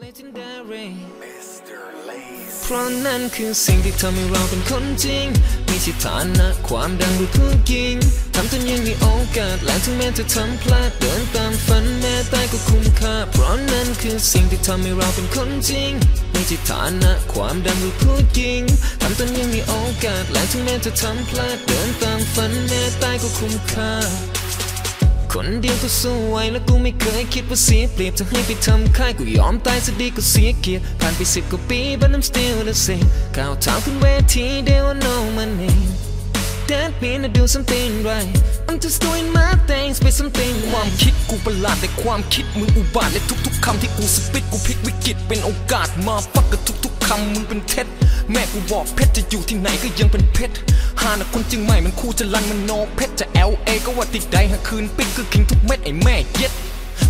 Legendary Mr. Lace เพราะนั่นคือสิ่งที่ทำให้เราเป็นคนจริง มีสิฐานะความดังหรือผู้กิงทำจนยังมีโอกาสและถึงแม้จะทำพลาดเดินตามฝันแม้ตายก็คุ้มค่า เพราะนั่นคือสิ่งที่ทำให้เราเป็นคนจริง มีสิฐานะความดังหรือผู้กิงทำจนยังมีโอกาสและถึงแม้จะทำพลาดเดินตามฝันแม้ตายก็คุ้มค่า คนเดียวก็สู้ไหวแล้วกูไม่เคยคิดว่าเสียเปรียบจะให้ไปทำค่ายกูยอมตายซะดีก็เสียเกียรติผ่านไปสิบกว่าปี but I'm still the same ก้าวเท้าขึ้นเวที they will know my name That mean I do something right I'm just doing my things by something ความคิดกูประหลาดแต่ความคิดมึงอุบาทและทุกๆคำที่กูสปิดกูพลิกวิกฤตเป็นโอกาสมาฟักกับทุกๆคำมึงเป็นเท็จแม่กูบอกเพชรจะอยู่ที่ไหนก็ยังเป็นเพชร หานะคนจึงใหม่มันคู่จะลันมันโนเพชรจะ LA ก็ว่าติดใดหาคืนปิกคือคิงทุกเม็ดไอ้แม่เย็ด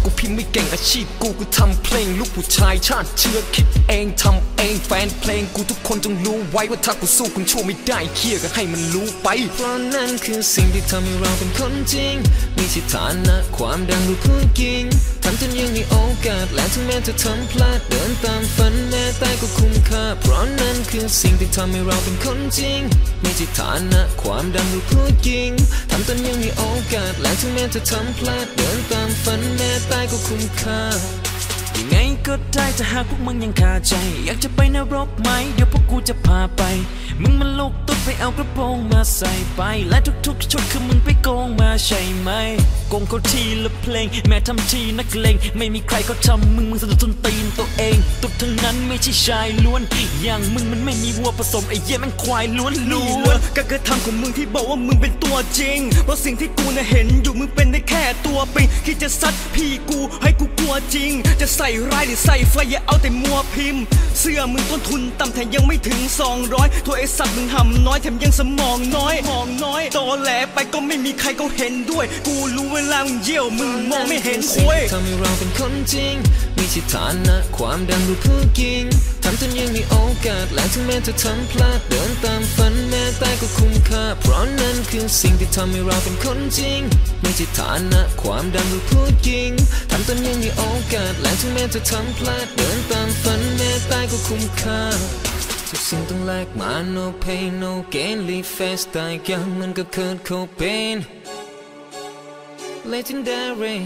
กูพิมพ์ไม่เก่งอาชีพกูกูทำเพลงลูกผู้ชายชาติเชื้อคิดเองทำเองแฟนเพลงกูทุกคนจงรู้ไว้ว่าถ้ากูสู้คุณชั่วไม่ได้เคียร์ก็ให้มันรู้ไป เพราะนั่นคือสิ่งที่ทำให้เราเป็นคนจริง มีสิฐานะความดังหรือผู้กิง ทำจนยังมีโอกาส และถึงแม้จะทำพลาด เดินตามฝันแม้ตายก็คุ้มค่า เพราะนั่นคือสิ่งที่ทำให้เราเป็นคนจริงมีสิฐานะความดังหรือผู้กิงทำจนยังมีโอกาส และถึงแม้จะทำพลาด เดินตามฝันแม้ตายก็คุ้มค่ายังไงก็ได้ถ้าหากพวกมึงยังคาใจ อยากจะไปนรกไหม เดี๋ยวพวกกูจะพาไป มึงมันลูกต ไปเอากระโปรงมาใส่ไป และทุกๆชุดคือมึงไปโกงมาใช่ไหมโกงเขาทีละเพลง แม้ทำทีนักเลงไม่มีใครเขาทำมึงมึงสะดุดจนตีนตัวเองตุ๊ด ทั้งนั้นไม่ใช่ชายล้วน อย่างมึงมันไม่มีวัวผสมไอ้เหี้ยแมันควายล้วนล้วนการกระทำของมึงที่บอกว่ามึงเป็นตัวจริง เพราะสิ่งที่กูน่ะเห็นอยู่มึงเป็นได้แค่ตัวปิงคิดจะซัดพี่กูให้กูกลัวจริง จะใส่ร้ายหรือใส่ไฟอย่าเอาแต่มัวพิมพ์ เสื้อมึงต้นทุนต่ำแถมยังไม่ถึง 200 ตัวไอ้สัตว์มึงห่ำน้อยแถมยังสมองน้อยมองน้อยโต แหลไปก็ไม่มีใครเขาเห็นด้วย กูรู้เวลามึงเยี่ยวมึงมองไม่เห็นสิ่งคุยที่ทำให้เราเป็นคนจริง มีสิฐานะความดังหรือผู้กิงทำจนยังมีโอกาสและถึงแม้จะทำพลาดเดินตามฝันแม้ตายก็คุ้มค่า เพราะนั่นคือสิ่งที่ทำให้เราเป็นคนจริง มีสิฐานะความดังหรือผู้กิงทำจนยังมีโอกาสและถึงแม้จะทำพลาดเดินตามฝันแม้ตายก็คุ้มค่า ทุกสิ่งต้องแลกมา no pain no gain live fast ตายยังเหมือนกับเคิร์ดโคเบน legendary